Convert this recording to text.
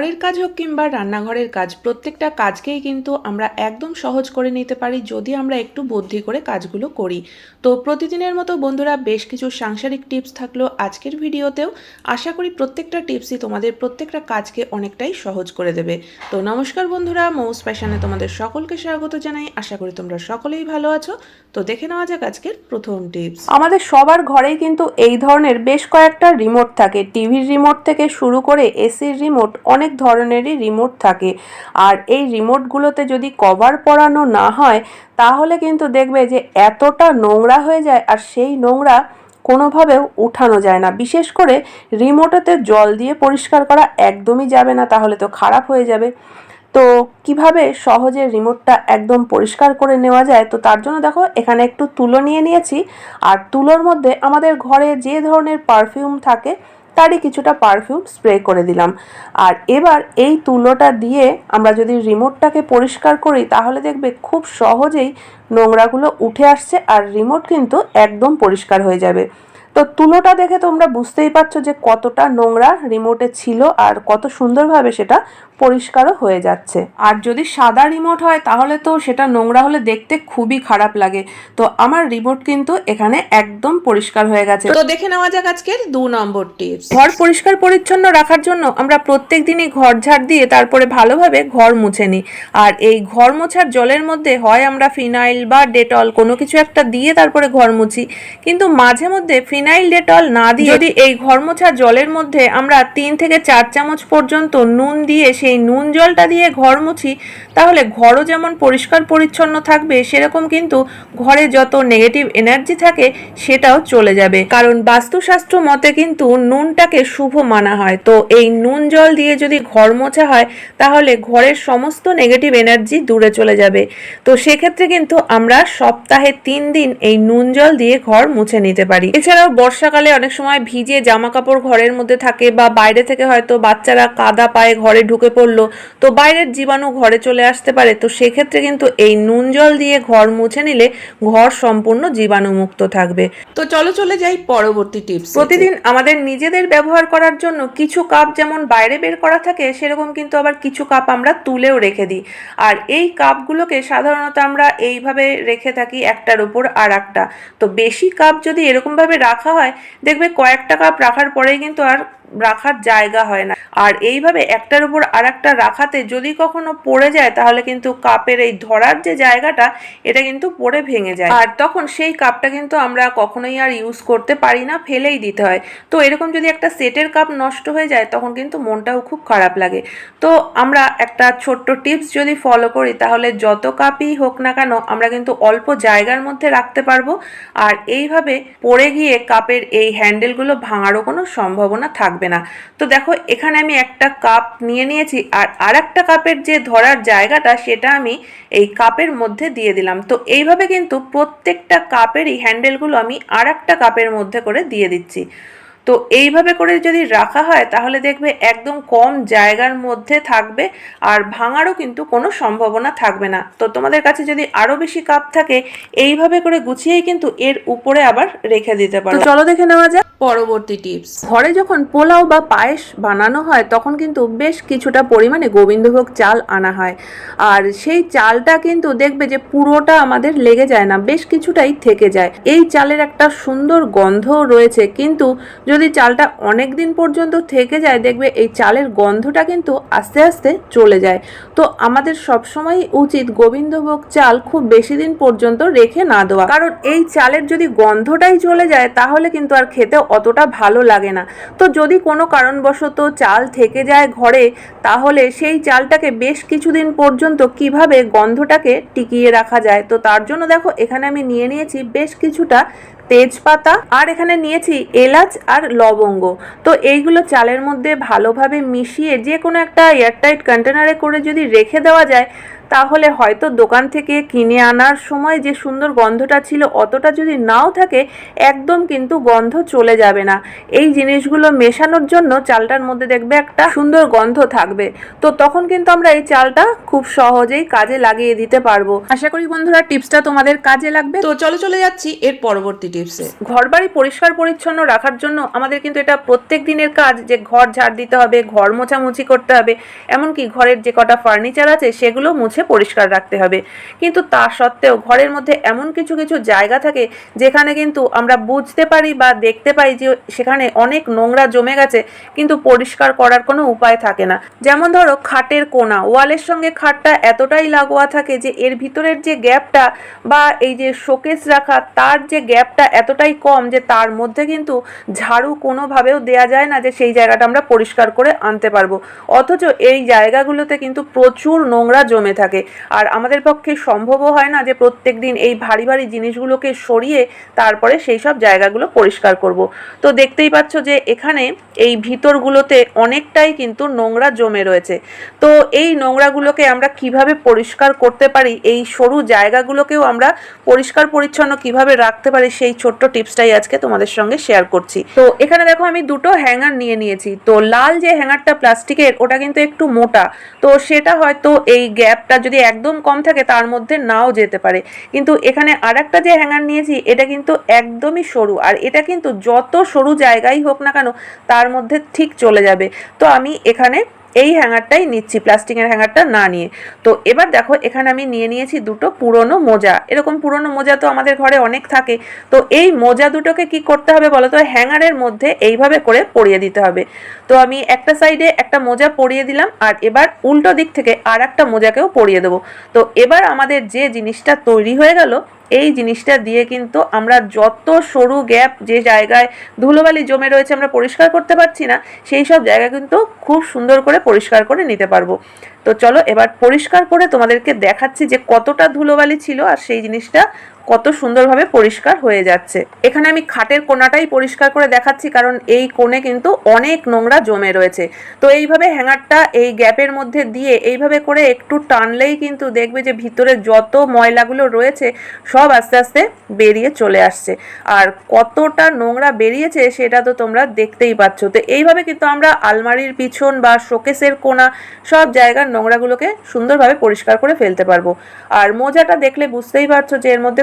ঘরের কাজ হোক কিংবা রান্নাঘরের কাজ, প্রত্যেকটা কাজকেই কিন্তু আমরা একদম সহজ করে নিতে পারি যদি আমরা একটু বুদ্ধি করে কাজগুলো করি। তো প্রতিদিনের মতো বন্ধুরা বেশ কিছু সাংসারিক টিপস থাকল আজকের ভিডিওতেও। আশা করি প্রত্যেকটা টিপসই তোমাদের প্রত্যেকটা কাজকে অনেকটাই সহজ করে দেবে। তো নমস্কার বন্ধুরা, মৌস প্যাশনে তোমাদের সকলকে স্বাগত জানাই। আশা করি তোমরা সকলেই ভালো আছো। তো দেখে নেওয়া যাক আজকের প্রথম টিপস। আমাদের সবার ঘরেই কিন্তু এই ধরনের বেশ কয়েকটা রিমোট থাকে। টিভির রিমোট থেকে শুরু করে এসির রিমোট অনেক ধরনেরই রিমোট থাকে। আর এই রিমোটগুলোতে যদি কভার পরানো না হয়, তাহলে কিন্তু দেখবে যে এতটা নোংরা হয়ে যায় আর সেই নোংরা কোনোভাবেও উঠানো যায় না। বিশেষ করে রিমোটেতে জল দিয়ে পরিষ্কার করা একদমই যাবে না, তাহলে তো খারাপ হয়ে যাবে। তো কীভাবে সহজে রিমোটটা একদম পরিষ্কার করে নেওয়া যায়? তো তার জন্য দেখো, এখানে একটু তুলো নিয়ে নিয়েছি। আর তুলোর মধ্যে আমাদের ঘরে যে ধরনের পারফিউম থাকে তারই কিছুটা পারফিউম স্প্রে করে দিলাম। আর এবার এই তুলোটা দিয়ে আমরা যদি রিমোটটাকে পরিষ্কার করি, তাহলে দেখবে খুব সহজেই নোংরাগুলো উঠে আসছে আর রিমোট কিন্তু একদম পরিষ্কার হয়ে যাবে। তো তুলোটা দেখে তোমরা বুঝতেই পারছ যে কতটা নোংরা রিমোটে ছিল আর কত সুন্দরভাবে সেটা পরিষ্কারও হয়ে যাচ্ছে। আর যদি সাদা রিমোট হয়, তাহলে তো সেটা নোংরা হলে দেখতে খুবই খারাপ লাগে। তো আমার রিমোট কিন্তু এখানে একদম পরিষ্কার হয়ে গেছে। তো দেখে নেওয়া যাক আজকের দু নম্বর টিপস ঘর পরিষ্কার পরিচ্ছন্ন রাখার জন্য আমরা প্রত্যেক দিনই ঘর ঝাড় দিয়ে তারপরে ভালোভাবে ঘর মুছে নিই। আর এই ঘর মোছার জলের মধ্যে হয় আমরা ফিনাইল বা ডেটল কোনো কিছু একটা দিয়ে তারপরে ঘর মুছি। কিন্তু মাঝে মধ্যে ফিনাইল, ডেটল না দিয়ে যদি এই ঘর মোছার জলের মধ্যে আমরা তিন থেকে চার চামচ পর্যন্ত নুন দিয়ে সেই নুন জলটা দিয়ে ঘর মুছি তাহলে ঘরও যেমন পরিষ্কার পরিচ্ছন্ন থাকবে, সেরকম কিন্তু ঘরে যত নেগেটিভ এনার্জি থাকে সেটাও চলে যাবে। কারণ বাস্তুশাস্ত্র মতে কিন্তু নুনটাকে শুভ মানা হয়। তো এই নুন জল দিয়ে যদি ঘর মোছা হয়, তাহলে ঘরের সমস্ত নেগেটিভ এনার্জি দূরে চলে যাবে। তো সেক্ষেত্রে কিন্তু আমরা সপ্তাহে তিন দিন এই নুন জল দিয়ে ঘর মুছে নিতে পারি। এছাড়াও বর্ষাকালে অনেক সময় ভিজে জামা কাপড় ঘরের মধ্যে থাকে বা বাইরে থেকে হয়তো বাচ্চারা কাদা পায়ে ঘরে ঢুকে পড়ল। তো বাইরের জীবাণু ঘরে চলে আসতে পারে তো সেক্ষেত্রে কিন্তু এই নুন জল দিয়ে ঘর মুছে নিলে ঘর সম্পূর্ণ জীবাণুমুক্ত থাকবে। তো চলো চলে যাই পরবর্তী টিপস প্রতিদিন আমাদের নিজেদের ব্যবহার করার জন্য কিছু কাপ যেমন বাইরে বের করা থাকে সেরকম কিন্তু আবার কিছু কাপ আমরা তুলেও রেখে দিই। আর এই কাপগুলোকে সাধারণত আমরা এইভাবে রেখে থাকি একটার উপর আর একটা তো বেশি কাপ যদি এরকমভাবে রাখা হয় দেখবে কয়েকটা কাপ রাখার পরেই কিন্তু আর রাখার জায়গা হয় না। আর এইভাবে একটার উপর আর একটা রাখাতে যদি কখনো পড়ে যায়, তাহলে কিন্তু কাপের এই ধরার যে জায়গাটা, এটা কিন্তু পড়ে ভেঙে যায়। আর তখন সেই কাপটা কিন্তু আমরা কখনোই আর ইউজ করতে পারি না, ফেলেই দিতে হয়। তো এরকম যদি একটা সেটের কাপ নষ্ট হয়ে যায়, তখন কিন্তু মনটাও খুব খারাপ লাগে। তো আমরা একটা ছোট্ট টিপস যদি ফলো করি, তাহলে যত কাপই হোক না কেন, আমরা কিন্তু অল্প জায়গার মধ্যে রাখতে পারব। আর এইভাবে পড়ে গিয়ে কাপের এই হ্যান্ডেলগুলো ভাঙারও কোনো সম্ভাবনা থাকবে না। তো দেখো, এখানে আমি একটা কাপ নিয়ে নিয়েছি আর আর একটা কাপের যে ধরার জায়গাটা, সেটা আমি এই কাপের মধ্যে দিয়ে দিলাম। তো এইভাবে কিন্তু প্রত্যেকটা কাপেরই হ্যান্ডেলগুলো আমি আর একটা কাপের মধ্যে করে দিয়ে দিচ্ছি। তো এইভাবে করে যদি রাখা হয় তাহলে দেখবে একদম কম জায়গার মধ্যে থাকবে আর ভাঙারও কিন্তু কোনো সম্ভাবনা থাকবে না। তো তোমাদের কাছে যদি আরও বেশি কাপ থাকে এইভাবে করে গুছিয়েই কিন্তু এর উপরে আবার রেখে দিতে পারো। চলো দেখে নেওয়া যাক পরবর্তী টিপস। ঘরে যখন পোলাও বা পায়েস বানানো হয় তখন কিন্তু বেশ কিছুটা পরিমাণে গোবিন্দভোগ চাল আনা হয়। আর সেই চালটা কিন্তু দেখবে যে পুরোটা আমাদের লেগে যায় না বেশ কিছুটাই থেকে যায়। এই চালের একটা সুন্দর গন্ধ রয়েছে কিন্তু যদি চালটা অনেক দিন পর্যন্ত থেকে যায়, দেখবে এই চালের গন্ধটা কিন্তু আস্তে আস্তে চলে যায়। তো আমাদের সবসময় উচিত গোবিন্দভোগ চাল খুব বেশি দিন পর্যন্ত রেখে না দেওয়া। কারণ এই চালের যদি গন্ধটাই চলে যায়, তাহলে কিন্তু আর খেতে অতটা ভালো লাগে না। তো যদি কোনো কারণবশত চাল থেকে যায় ঘরে, তাহলে সেই চালটাকে বেশ কিছুদিন পর্যন্ত কীভাবে গন্ধটাকে টিকিয়ে রাখা যায়? তো তার জন্য দেখো, এখানে আমি নিয়ে নিয়েছি বেশ কিছুটা তেজপাতা, আর এখানে নিয়েছি এলাচ আর লবঙ্গ। তো এইগুলো চালের মধ্যে ভালোভাবে মিশিয়ে যে কোনো একটা এয়ারটাইট কন্টেনারে করে যদি রেখে দেওয়া যায় তাহলে হয়তো দোকান থেকে কিনে আনার সময় যে সুন্দর গন্ধটা ছিল অতটা যদি নাও থাকে একদম কিন্তু গন্ধ চলে যাবে না। এই জিনিসগুলো মেশানোর জন্য চালটার মধ্যে দেখবে একটা সুন্দর গন্ধ থাকবে। তো তখন কিন্তু আমরা এই চালটা খুব সহজেই কাজে লাগিয়ে দিতে পারব। আশা করি বন্ধুরা টিপসটা তোমাদের কাজে লাগবে। তো চলো চলে যাচ্ছি এর পরবর্তী টিপস। টিপসে ঘরবাড়ি পরিষ্কার পরিচ্ছন্ন রাখার জন্য আমাদের কিন্তু এটা প্রত্যেক দিনের কাজ যে ঘর ঝাড় দিতে হবে ঘর মোছামুছি করতে হবে। এমনকি ঘরের যে কটা ফার্নিচার আছে সেগুলো মুছে পরিষ্কার রাখতে হবে। কিন্তু তা সত্ত্বেও ঘরের মধ্যে এমন কিছু কিছু জায়গা থাকে যেখানে কিন্তু আমরা বুঝতে পারি বা দেখতে পাই যে সেখানে অনেক নোংরা জমে গেছে, কিন্তু পরিষ্কার করার কোনো উপায় থাকে না। যেমন ধরো খাটের কোনা, ওয়ালের সঙ্গে খাটটা এতটাই লাগোয়া থাকে যে এর ভিতরের যে গ্যাপটা বা এই যে শোকেস রাখা, তার যে গ্যাপটা এতটাই কম যে তার মধ্যে কিন্তু ঝাড়ু কোনোভাবেও দেয়া যায় না যে সেই জায়গাটা আমরা পরিষ্কার করে আনতে পারব। অথচ এই জায়গাগুলোতে কিন্তু প্রচুর নোংরা জমে থাকে। আর আমাদের পক্ষে সম্ভবও হয় না যে প্রত্যেক দিন এই ভারী ভারী জিনিসগুলোকে সরিয়ে তারপরে সেই সব জায়গাগুলো পরিষ্কার করব। তো দেখতেই পাচ্ছ যে এখানে এই ভিতরগুলোতে অনেকটাই কিন্তু নোংরা জমে রয়েছে। তো এই নোংরাগুলোকে আমরা কীভাবে পরিষ্কার করতে পারি, এই সরু জায়গাগুলোকেও আমরা পরিষ্কার পরিচ্ছন্ন কীভাবে রাখতে পারি সেই ছোট্ট টিপসটাই আজকে তোমাদের সঙ্গে শেয়ার করছি। তো এখানে দেখো আমি দুটো হ্যাঙ্গার নিয়ে নিয়েছি। তো লাল যে হ্যাঙ্গারটা প্লাস্টিকের, ওটা কিন্তু একটু মোটা। তো সেটা হয়তো এই গ্যাপটা যদি একদম কম থাকে তার মধ্যে নাও যেতে পারে। কিন্তু এখানে আর একটা যে হ্যাঙ্গার নিয়েছি, এটা কিন্তু একদমই সরু। আর এটা কিন্তু যত সরু জায়গাই হোক না কেন, তার মধ্যে ঠিক চলে যাবে। তো আমি এখানে এই হ্যাঙ্গারটাই নিচ্ছি, প্লাস্টিকের হ্যাঙ্গারটা না নিয়ে। তো এবার দেখো, এখানে আমি নিয়ে নিয়েছি দুটো পুরনো মোজা। এরকম পুরনো মোজা তো আমাদের ঘরে অনেক থাকে। তো এই মোজা দুটোকে কি করতে হবে বলো তো? হ্যাঙ্গারের মধ্যে এইভাবে করে পরিয়ে দিতে হবে। তো আমি একটা সাইডে একটা মোজা পরিয়ে দিলাম, আর এবার উল্টো দিক থেকে আর একটা মোজাকেও পরিয়ে দেবো। তো এবার আমাদের যে জিনিসটা তৈরি হয়ে গেল, এই জিনিসটা দিয়ে কিন্তু আমরা যত সরু গ্যাপ যে জায়গায় ধুলোবালি জমে রয়েছে আমরা পরিষ্কার করতে পারছি না, সেই সব জায়গা কিন্তু খুব সুন্দর করে পরিষ্কার করে নিতে পারব। তো চলো এবার পরিষ্কার করে তোমাদেরকে দেখাচ্ছি যে কতটা ধুলোবালি ছিল আর সেই জিনিসটা কত সুন্দরভাবে পরিষ্কার হয়ে যাচ্ছে। এখানে আমি খাটের কোনাটাই পরিষ্কার করে দেখাচ্ছি, কারণ এই কোণে কিন্তু অনেক নোংরা জমে রয়েছে। তো এইভাবে হ্যাঙ্গারটা এই গ্যাপের মধ্যে দিয়ে এইভাবে করে একটু টানলেই কিন্তু দেখবে যে ভিতরে যত ময়লাগুলো রয়েছে, সব আস্তে আস্তে বেরিয়ে চলে আসছে। আর কতটা নোংরা বেরিয়েছে সেটা তো তোমরা দেখতেই পাচ্ছ। তো এইভাবে কিন্তু আমরা আলমারির পিছন বা শোকেসের কোণা সব জায়গার নোংরাগুলোকে সুন্দরভাবে পরিষ্কার করে ফেলতে পারব। আর মোজাটা দেখলে বুঝতেই পারছ যে এর মধ্যে